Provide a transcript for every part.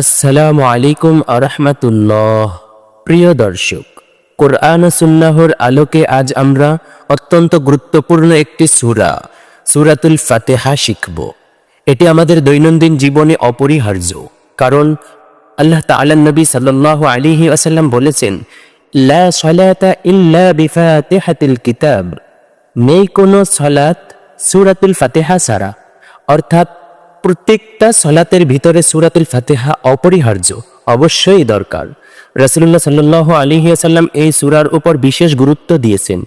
আসসালামু আলাইকুম আরহামাতুল্লাহ প্রিয় দর্শক, কোরআন সুন্নাহর আলোকে আজ আমরা অত্যন্ত গুরুত্বপূর্ণ একটি সুরা, সুরাতুল ফাতেহা শিখব। এটি আমাদের দৈনন্দিন জীবনে অপরিহার্য, কারণ আল্লাহ তাআলা নবী সাল্লাল্লাহু আলাইহি ওয়াসাল্লাম বলেছেন, লা কিতাব। নেই কোনো সলাত সুরাতুল ফাতেহা সারা অর্থাৎ প্রত্যেকটা সলাতের ভিতরে সুরাতুল ফাতেহা অপরিহার্য, অবশ্যই দরকার। রাসুল্লাহ সাল্লাহ আলিহাসাল্লাম এই সুরার উপর বিশেষ গুরুত্ব দিয়েছেন।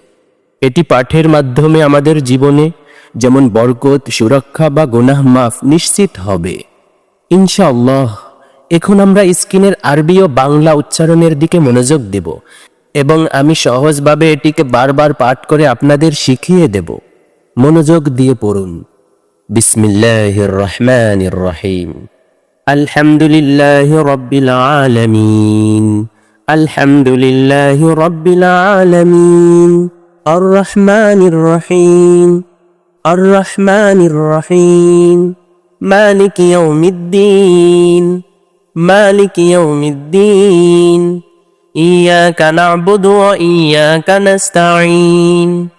এটি পাঠের মাধ্যমে আমাদের জীবনে যেমন বরকত, সুরক্ষা বা গুনাহ মাফ নিশ্চিত হবে। ইনশাআল্লাহ, এখন আমরা স্ক্রিনের আরবি ও বাংলা উচ্চারণের দিকে মনোযোগ দেব এবং আমি সহজভাবে এটিকে বারবার পাঠ করে আপনাদের শিখিয়ে দেব। মনোযোগ দিয়ে পড়ুন। بسم الله الرحمن الرحيم الحمد لله رب العالمين الحمد لله رب العالمين الرحمن الرحيم الرحمن الرحيم مالك يوم الدين مالك يوم الدين إياك نعبد وإياك نستعين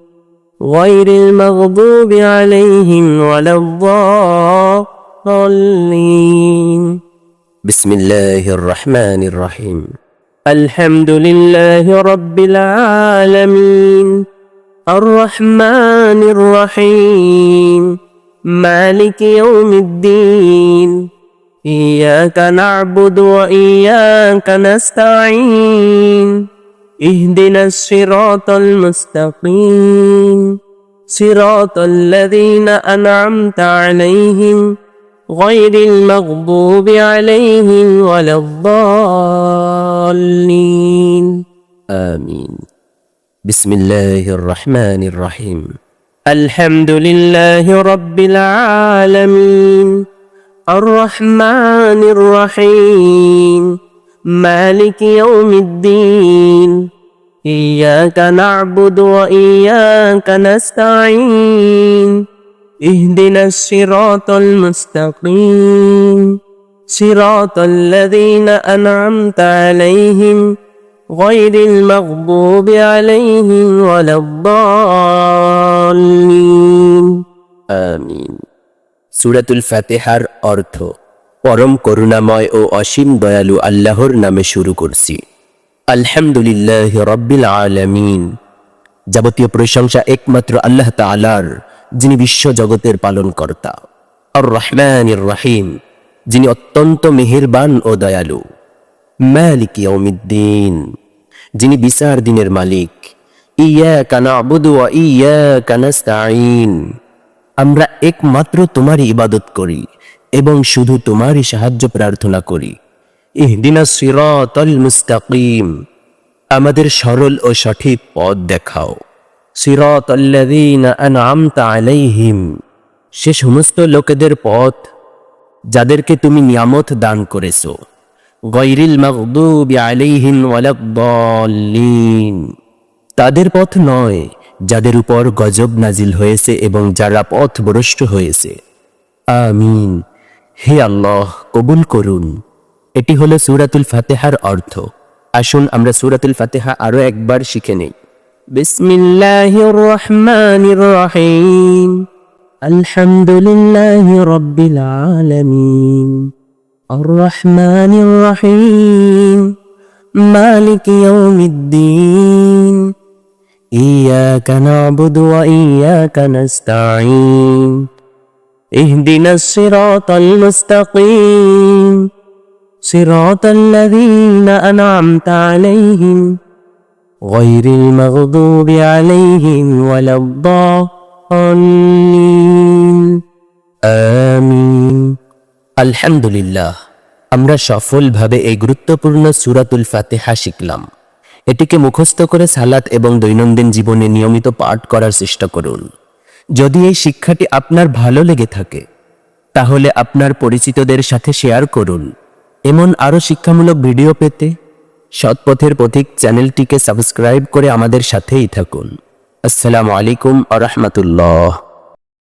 غير المغضوب عليهم ولا الضالين. بسم الله الرحمن الرحيم. الحمد لله رب العالمين. الرحمن الرحيم. مالك يوم الدين. إياك نعبد وإياك نستعين. اهدنا الصراط المستقيم. صراط الذين أنعمت عليهم غير المغضوب عليهم ولا الضالين. آمين. بسم الله الرحمن الرحيم. الحمد لله رب العالمين. الرحمن الرحيم. مالك يوم الدين إياك نعبد وإياك نستعين اهدنا الصراط المستقيم صراط الذين أنعمت عليهم غير المغضوب عليهم ولا الضالين آمين সুরাতুল ফাতেহার অর্থ পরম করুণাময় ও অসীম দয়ালু আল্লাহর নামে শুরু করছি। আলহামদুলিল্লাহ রব্বিল আলামিন। যাবতীয় প্রশংসা একমাত্র আল্লাহ তাআলার, যিনি বিশ্ব জগতের পালনকর্তা। আর রহমান রাহিম, যিনি অত্যন্ত মেহেরবান ও দয়ালু। মালিক ইয়াউমিদ্দিন, যিনি বিচার দিনের মালিক। ইয়া কানা আবুদু ইয়া কানাস্তাইন আমরা একমাত্র তোমারই ইবাদত করি। এবং শুধু তোমারই সাহায্য প্রার্থনা করি। ইহদিনা সিরাতাল মুস্তাকিম। আমাদের সরল ও সঠিক পথ দেখাও। সিরাতাল্লাযীনা আনআমতা আলাইহিম। সে সমস্ত লোকেদের পথ যাদেরকে তুমি নিয়ামত দান করেছ। গৈরিল মাগদুবি আলাইহিম ওয়ালাদ-দাল্লিন তাদের পথ নয় যাদের উপর গজব নাজিল হয়েছে এবং যারা পথ ভ্রষ্ট হয়েছে। আমিন। হে আল্লাহ কবুল করুন এটি হলো সুরাতুল ফাতেহার অর্থ আসুন আমরা সুরাতুল ফাতেহা আরো একবার শিখে নেই বিসমিল্লাহির রহমানির রহিম আলহামদুলিল্লাহি রাব্বিল আলামিন আর রহমানির রহিম মালিক ইয়াউমিদ্দিন إياك نعبد وإياك نستعين اهدنا الصراط المستقيم صراط الذين أنعمت عليهم غير المغضوب عليهم ولا الضالين آمين আলহামদুলিল্লাহ আমরা সফলভাবে এই গুরুত্বপূর্ণ সুরাতুল ফাতেহা শিখলাম এটিকে মুখস্থ করে সালাত এবং দৈনন্দিন জীবনে নিয়মিত পাঠ করার চেষ্টা করুন যদি এই শিক্ষাটি আপনার ভালো লেগে থাকে, তাহলে আপনার পরিচিতদের সাথে শেয়ার করুন। এমন আরও শিক্ষামূলক ভিডিও পেতে সৎপথের পথিক চ্যানেলটিকে সাবস্ক্রাইব করে আমাদের সাথেই থাকুন। আসসালামু আলাইকুম আ রহমতুল্লাহ।